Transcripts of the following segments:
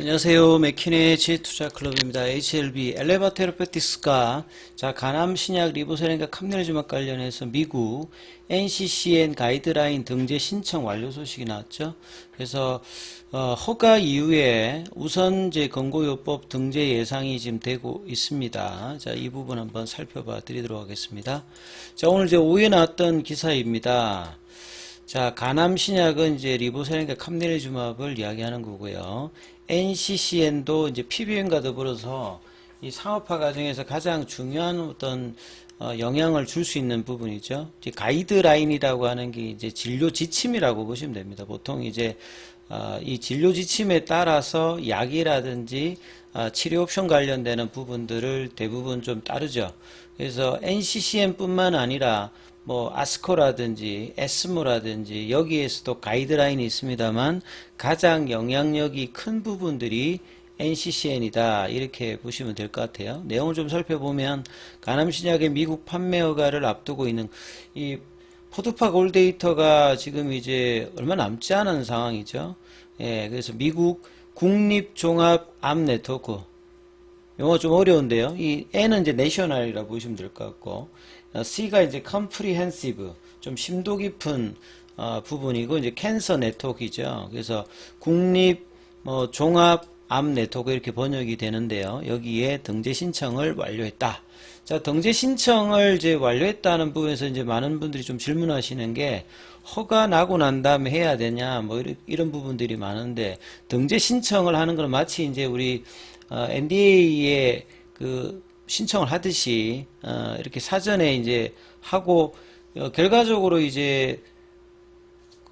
안녕하세요. 맥키네지 투자클럽입니다. HLB 엘레바 테라페틱스가 자 간암 신약 리보세렌과 캄네르주막 관련해서 미국 NCCN 가이드라인 등재 신청 완료 소식이 나왔죠. 그래서 어, 허가 이후에 우선 제 권고요법 등재 예상이 지금 되고 있습니다. 자, 이 부분 한번 살펴봐 드리도록 하겠습니다. 자, 오늘 이제 오후에 나왔던 기사입니다. 자, 간암 신약은 이제 리보세렌과 캄네르주맙을 이야기하는 거고요. NCCN도 이제 PBM과 더불어서 이 상업화 과정에서 가장 중요한 어떤 어, 영향을 줄 수 있는 부분이죠. 이제 가이드라인이라고 하는 게 이제 진료 지침이라고 보시면 됩니다. 보통 이제 어, 이 진료 지침에 따라서 약이라든지 어, 치료 옵션 관련되는 부분들을 대부분 좀 따르죠. 그래서 NCCN뿐만 아니라 뭐 아스코라든지 에스모라든지 여기에서도 가이드라인이 있습니다만 가장 영향력이 큰 부분들이 NCCN이다 이렇게 보시면 될 것 같아요. 내용을 좀 살펴보면 간암신약의 미국 판매 허가를 앞두고 있는 이 포드파 골데이터가 지금 이제 얼마 남지 않은 상황이죠. 예, 그래서 미국 국립종합암 네트워크 용어 좀 어려운데요. 이 N은 이제 내셔널이라고 보시면 될 것 같고 어, C가 이제 comprehensive 좀 심도 깊은 어, 부분이고 이제 캔서 네트워크이죠. 그래서 국립 뭐 종합 암 네트워크 이렇게 번역이 되는데요. 여기에 등재 신청을 완료했다. 자, 등재 신청을 이제 완료했다는 부분에서 이제 많은 분들이 좀 질문하시는 게 허가 나고 난 다음에 해야 되냐 뭐 이런, 이런 부분들이 많은데 등재 신청을 하는 건 마치 이제 우리 어, NDA에 그 신청을 하듯이 어, 이렇게 사전에 이제 하고 어, 결과적으로 이제 그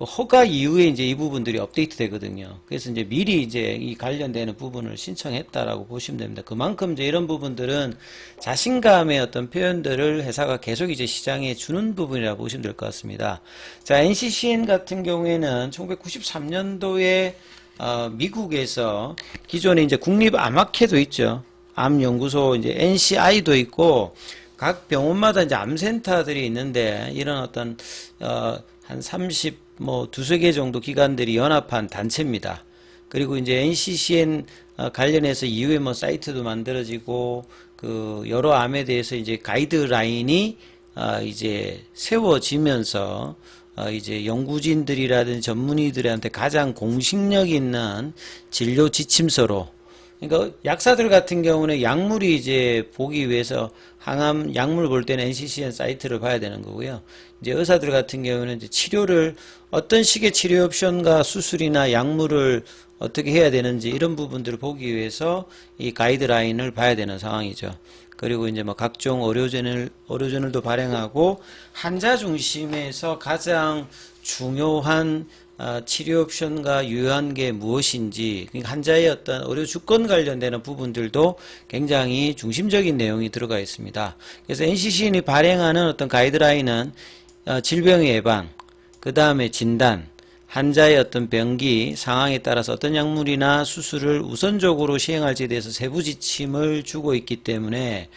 허가 이후에 이제 이 부분들이 업데이트 되거든요. 그래서 이제 미리 이제 이 관련되는 부분을 신청했다라고 보시면 됩니다. 그만큼 이제 이런 부분들은 자신감의 어떤 표현들을 회사가 계속 이제 시장에 주는 부분이라고 보시면 될 것 같습니다. 자, NCCN 같은 경우에는 1993년도에 어, 미국에서 기존에 이제 국립 암학회도 있죠. 암연구소 이제 NCI도 있고 각 병원마다 이제 암센터들이 있는데 이런 어떤 어, 한 30, 뭐 두세 개 정도 기관들이 연합한 단체입니다. 그리고 이제 NCCN 어, 관련해서 이후에 뭐 사이트도 만들어지고 그 여러 암에 대해서 이제 가이드라인이 어, 이제 세워지면서 어, 이제 연구진들이라든지 전문의들한테 가장 공식력 있는 진료 지침서로 그러니까 약사들 같은 경우는 약물이 이제 보기 위해서 항암 약물 볼 때는 NCCN 사이트를 봐야 되는 거고요. 이제 의사들 같은 경우는 이제 치료를 어떤 식의 치료 옵션과 수술이나 약물을 어떻게 해야 되는지 이런 부분들을 보기 위해서 이 가이드라인을 봐야 되는 상황이죠. 그리고 이제 뭐 각종 의료전을 의료전을도 발행하고 환자 중심에서 가장 중요한 어, 치료 옵션과 유효한 게 무엇인지 그러니까 환자의 어떤 의료 주권 관련되는 부분들도 굉장히 중심적인 내용이 들어가 있습니다. 그래서 NCCN이 발행하는 어떤 가이드라인은 어, 질병의 예방, 그 다음에 진단, 환자의 어떤 병기 상황에 따라서 어떤 약물이나 수술을 우선적으로 시행할지에 대해서 세부 지침을 주고 있기 때문에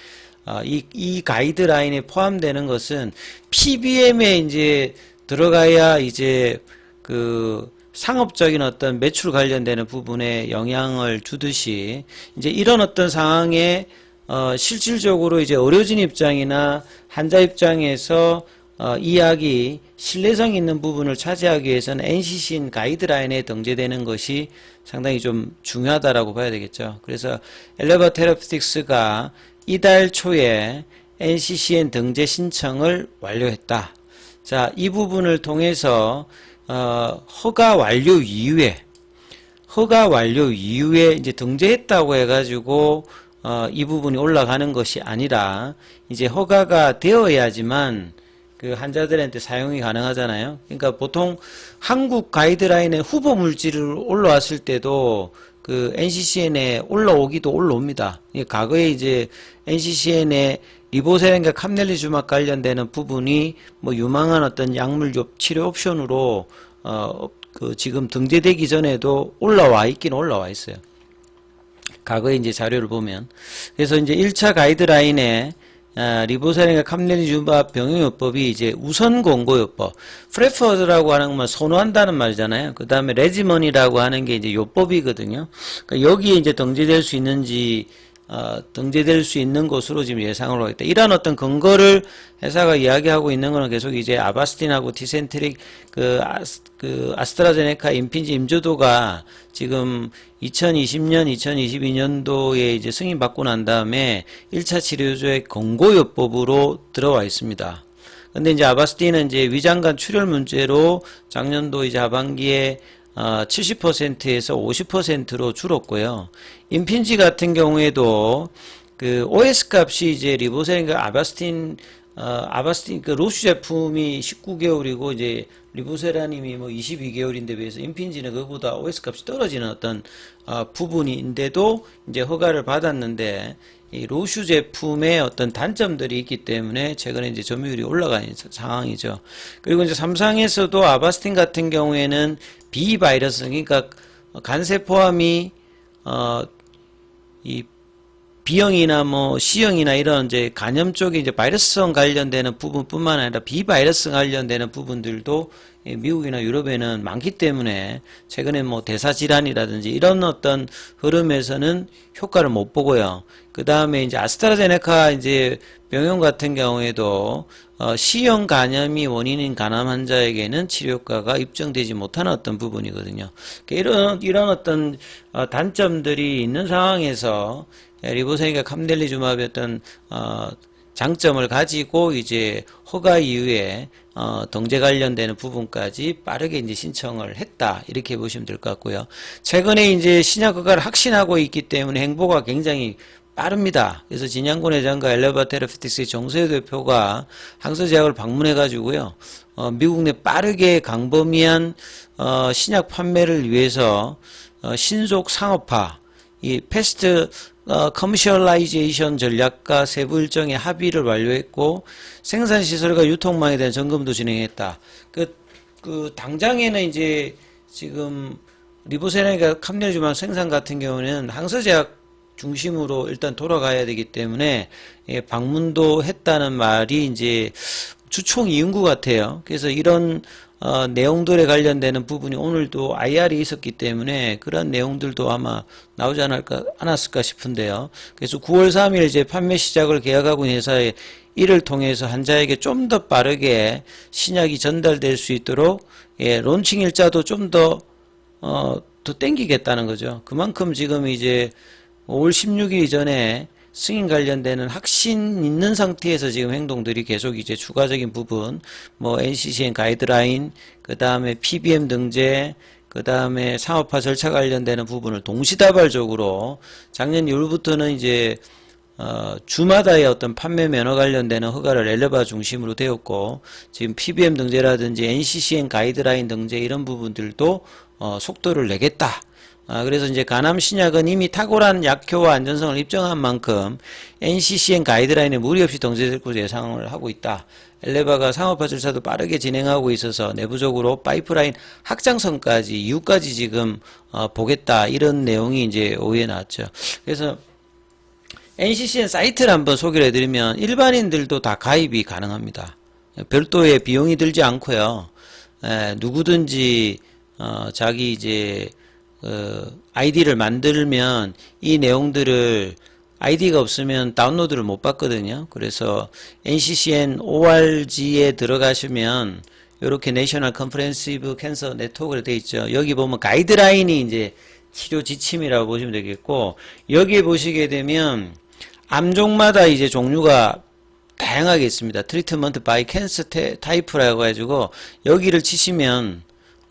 어, 이, 이 가이드라인에 포함되는 것은 PBM에 이제 들어가야 이제 그 상업적인 어떤 매출 관련되는 부분에 영향을 주듯이 이제 이런 어떤 상황에 어, 실질적으로 이제 의료진 입장이나 환자 입장에서 어, 이 약이 신뢰성 있는 부분을 차지하기 위해서는 NCCN 가이드라인에 등재되는 것이 상당히 좀 중요하다라고 봐야 되겠죠. 그래서 엘레바 테라피틱스가 이달 초에 NCCN 등재 신청을 완료했다. 자, 이 부분을 통해서 어, 허가 완료 이후에 허가 완료 이후에 이제 등재했다고 해가지고 어, 이 부분이 올라가는 것이 아니라 이제 허가가 되어야지만 그 환자들한테 사용이 가능하잖아요. 그러니까 보통 한국 가이드라인에 후보 물질을 올라왔을 때도 그 NCCN에 올라오기도 올라옵니다. 과거에 이제 NCCN에 리보세렌과 캄넬리주막 관련되는 부분이 뭐 유망한 어떤 약물 치료 옵션으로 어 그 지금 등재되기 전에도 올라와 있긴 올라와 있어요. 과거에 이제 자료를 보면 그래서 이제 1차 가이드라인에 아, 리보사린과 캄레니주마 병용요법이 이제 우선 공고요법, 프레퍼드라고 하는 건 선호한다는 말이잖아요. 그 다음에 레지먼이라고 하는 게 이제 요법이거든요. 그러니까 여기에 이제 등재될 수 있는지 어, 등재될 수 있는 것으로 지금 예상을 하고 있다. 이런 어떤 근거를 회사가 이야기하고 있는 거는 계속 이제 아바스틴하고 티센트릭 그, 아스, 그 아스트라제네카 임핀지 임조도가 지금 2020년, 2022년도에 이제 승인받고 난 다음에 1차 치료조의 권고요법으로 들어와 있습니다. 근데 이제 아바스틴은 이제 위장관 출혈 문제로 작년도 이제 하반기에 어, 70%에서 50%로 줄었고요. 임핀지 같은 경우에도 그 OS 값이 이제 리보세린과 아바스틴 어, 아바스틴 그 로슈 제품이 19개월이고 이제 리보세라님이 뭐 22개월인데 비해서 임핀지는 그보다 OS 값이 떨어지는 어떤 어, 부분인데도 이제 허가를 받았는데 이 로슈 제품의 어떤 단점들이 있기 때문에 최근에 이제 점유율이 올라가는 상황이죠. 그리고 이제 삼상에서도 아바스틴 같은 경우에는 비바이러스 그러니까 간세 포함이 어 이 B형이나 뭐 C형이나 이런 이제 간염 쪽에 이제 바이러스성 관련되는 부분뿐만 아니라 비바이러스 관련되는 부분들도 예, 미국이나 유럽에는 많기 때문에 최근에 뭐 대사 질환이라든지 이런 어떤 흐름에서는 효과를 못 보고요. 그 다음에 이제 아스트라제네카 이제 병용 같은 경우에도 어, C형 간염이 원인인 간암 환자에게는 치료 효과가 입증되지 못하는 어떤 부분이거든요. 그러니까 이런 이런 어떤 어, 단점들이 있는 상황에서 예, 리보세니가 캄델리주마비 어떤 어, 장점을 가지고 이제 허가 이후에 어, 동제 관련되는 부분까지 빠르게 이제 신청을 했다 이렇게 보시면 될 것 같고요. 최근에 이제 신약 허가를 확신하고 있기 때문에 행보가 굉장히 빠릅니다. 그래서 진양군 회장과 엘레바 테라피틱스의 정세호 대표가 항서제약을 방문해 가지고요. 어, 미국 내 빠르게 강범위한 어, 신약 판매를 위해서 어, 신속 상업화 이 패스트 어, 커머셜라이제이션 전략과 세부 일정의 합의를 완료했고 생산 시설과 유통망에 대한 점검도 진행했다. 그, 그 당장에는 이제 지금 리보세라니까 캄네주만 생산 같은 경우는 항서제약 중심으로 일단 돌아가야 되기 때문에 예, 방문도 했다는 말이 이제 주총 이은 것 같아요. 그래서 이런 어, 내용들에 관련되는 부분이 오늘도 IR이 있었기 때문에 그런 내용들도 아마 나오지 않을까, 않았을까 싶은데요. 그래서 9월 3일 이제 판매 시작을 계약하고 있는 회사에 이를 통해서 환자에게 좀 더 빠르게 신약이 전달될 수 있도록 예, 론칭 일자도 좀 더, 어, 더 땡기겠다는 거죠. 그만큼 지금 이제 5월 16일 이전에 승인 관련되는 확신 있는 상태에서 지금 행동들이 계속 이제 추가적인 부분, 뭐 NCCN 가이드라인, 그 다음에 PBM 등재, 그 다음에 상업화 절차 관련되는 부분을 동시다발적으로 작년 2월부터는 이제 어, 주마다의 어떤 판매 면허 관련되는 허가를 엘레바 중심으로 되었고 지금 PBM 등재라든지 NCCN 가이드라인 등재 이런 부분들도 어, 속도를 내겠다. 아, 그래서 이제 간암 신약은 이미 탁월한 약효와 안전성을 입증한 만큼 NCCN 가이드라인에 무리 없이 등재될 것으로 예상을 하고 있다. 엘레바가 상업화 절차도 빠르게 진행하고 있어서 내부적으로 파이프라인 확장성까지 이후까지 지금 어, 보겠다 이런 내용이 이제 오후에 나왔죠. 그래서 NCCN 사이트를 한번 소개를 해드리면 일반인들도 다 가입이 가능합니다. 별도의 비용이 들지 않고요. 에, 누구든지 어, 자기 이제 어, 아이디를 만들면 이 내용들을 아이디가 없으면 다운로드를 못 받거든요. 그래서 NCCN ORG에 들어가시면 이렇게 내셔널 컨퍼런시브 캔서 네트워크로 되어 있죠. 여기 보면 가이드라인이 이제 치료 지침이라고 보시면 되겠고 여기에 보시게 되면 암종마다 이제 종류가 다양하게 있습니다. 트리트먼트 바이 캔서 타이프라고 해가지고 여기를 치시면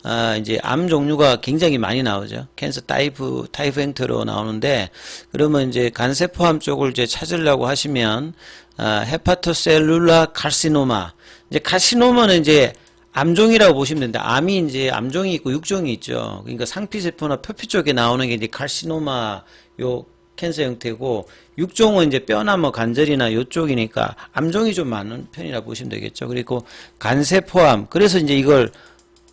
아, 이제 암 종류가 굉장히 많이 나오죠. 캔서 타이프, 타이프 행태로 나오는데, 그러면 이제 간세포암 쪽을 이제 찾으려고 하시면, 아, 헤파토셀룰라 칼시노마. 이제 칼시노마는 이제 암종이라고 보시면 되는데, 암이 이제 암종이 있고 육종이 있죠. 그러니까 상피세포나 표피 쪽에 나오는 게 이제 칼시노마 요 캔서 형태고, 육종은 이제 뼈나 뭐 관절이나 요쪽이니까 암종이 좀 많은 편이라 보시면 되겠죠. 그리고 간세포암. 그래서 이제 이걸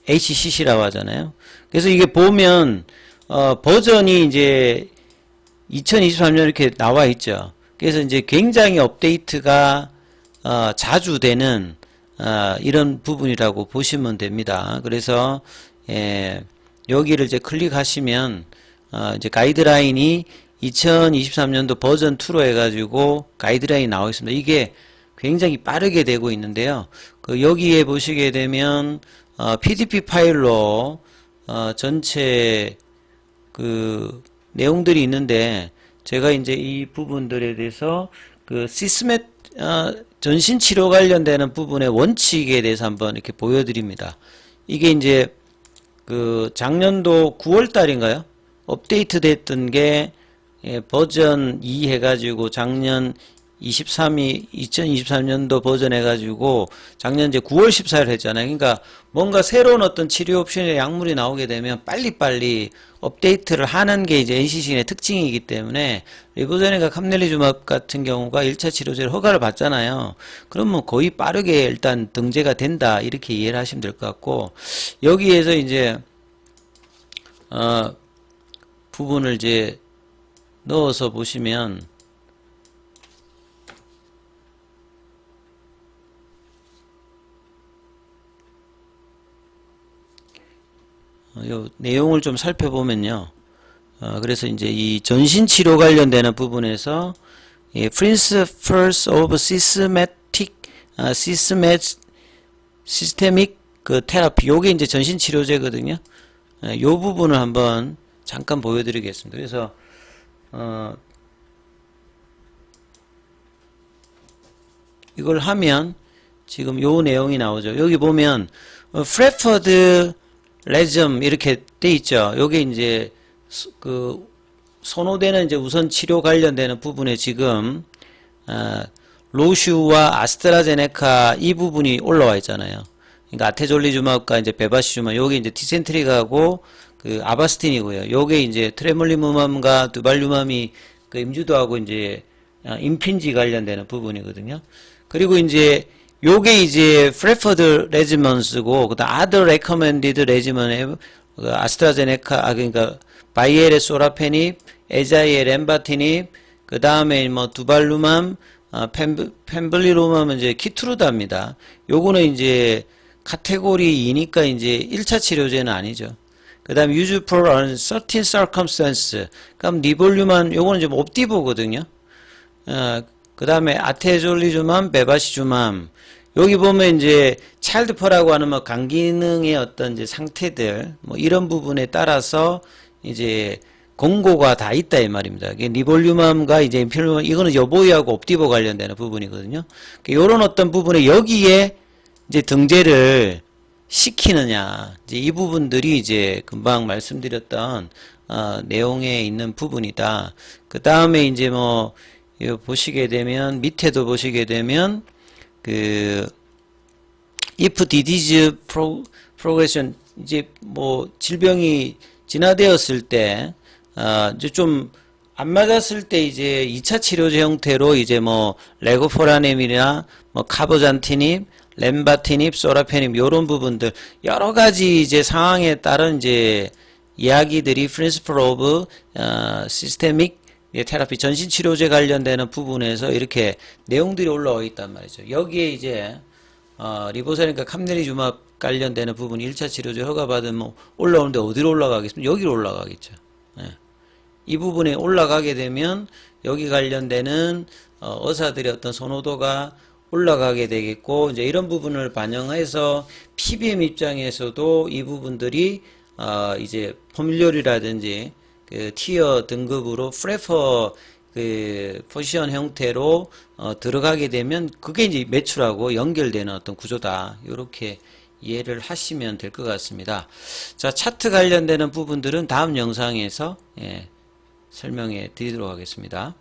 HCC라고 하잖아요. 그래서 이게 보면 어, 버전이 이제 2023년 이렇게 나와 있죠. 그래서 이제 굉장히 업데이트가 어, 자주 되는 어, 이런 부분이라고 보시면 됩니다. 그래서 예, 여기를 이제 클릭하시면 어, 이제 가이드라인이 2023년도 버전 2로 해가지고 가이드라인이 나와 있습니다. 이게 굉장히 빠르게 되고 있는데요. 그 여기에 보시게 되면 어, PDP 파일로 어, 전체 그 내용들이 있는데 제가 이제 이 부분들에 대해서 그 시스메 어, 전신 치료 관련되는 부분의 원칙에 대해서 한번 이렇게 보여드립니다. 이게 이제 그 작년도 9월 달인가요? 업데이트 됐던 게 예, 버전 2 해가지고 작년 23이 2023년도 버전 해 가지고 작년 이제 9월 14일 했잖아요. 그러니까 뭔가 새로운 어떤 치료 옵션의 약물이 나오게 되면 빨리빨리 업데이트를 하는 게 이제 NCC의 특징이기 때문에 리보제닉과 캄넬리주맙 같은 경우가 1차 치료제를 허가를 받잖아요. 그러면 거의 빠르게 일단 등재가 된다 이렇게 이해를 하시면 될 것 같고 여기에서 이제 어 부분을 이제 넣어서 보시면 요 내용을 좀 살펴보면요. 어, 그래서 이제 이 전신 치료 관련되는 부분에서 이 Principles of Systematic, 아, Systemat, Systemic 그 테라피 요게 이제 전신 치료제거든요. 예, 요 부분을 한번 잠깐 보여드리겠습니다. 그래서 어, 이걸 하면 지금 요 내용이 나오죠. 여기 보면 어, 프레퍼드 레즘 이렇게 돼 있죠. 요게 이제 수- 그 선호되는 이제 우선 치료 관련되는 부분에 지금 어, 로슈와 아스트라제네카 이 부분이 올라와 있잖아요. 그러니까 아테졸리주마브과 이제 베바시주마 요게 이제 티센트릭하고 그 아바스틴이고요. 요게 이제 트레몰리무맘과 두발류맘이 그 임주도하고 이제 어, 임핀지 관련되는 부분이거든요. 그리고 이제 요게 이제 프레퍼드 레지먼스고 그다음 아더 레커멘디드 레지먼에 그 아스트라제네카 아 그러니까 바이엘의 소라페닙, 에자이의 렘바티닙, 그 다음에 뭐 두발루맘, 아, 펜, 펜블리로맘은 이제 키트루다입니다. 요거는 이제 카테고리 2니까 이제 1차 치료제는 아니죠. 그 다음 use for uncertain circumstance. 그럼 니볼류만 요거는 좀 옵티보거든요. 어, 그 다음에 아테졸리주맘, 베바시주맘. 여기 보면 이제 차일드퍼라고 하는 뭐 간기능의 어떤 이제 상태들 뭐 이런 부분에 따라서 이제 공고가 다 있다 이 말입니다. 이게 니볼륨암과 이제 인필륨 이거는 여보이하고 옵티보 관련되는 부분이거든요. 이런 어떤 부분에 여기에 이제 등재를 시키느냐 이제 이 부분들이 이제 금방 말씀드렸던 어, 내용에 있는 부분이다. 그 다음에 이제 뭐 이거 보시게 되면 밑에도 보시게 되면 그 if disease pro, progression 이제 뭐 질병이 진화되었을 때 어, 이제 좀 안 맞았을 때 이제 2차 치료제 형태로 이제 뭐 레고포라넴이나 뭐 카보잔티닙, 렘바티닙, 소라페닙 요런 부분들 여러 가지 이제 상황에 따른 이제 이야기들이 프린스플 오브 어, 시스테믹 테라피 전신 치료제 관련되는 부분에서 이렇게 내용들이 올라와 있단 말이죠. 여기에 이제 어, 리보세린과 캄네리주맙 관련되는 부분이 1차 치료제 허가받은 뭐 올라오는데 어디로 올라가겠습니까? 여기로 올라가겠죠. 예. 이 부분에 올라가게 되면 여기 관련되는 어, 의사들의 어떤 선호도가 올라가게 되겠고 이제 이런 부분을 반영해서 PBM 입장에서도 이 부분들이 어, 이제 포뮬러리라든지 그 티어 등급으로 프레퍼 그 포지션 형태로 어, 들어가게 되면 그게 이제 매출하고 연결되는 어떤 구조다. 이렇게 이해를 하시면 될 것 같습니다. 자, 차트 관련되는 부분들은 다음 영상에서 예, 설명해 드리도록 하겠습니다.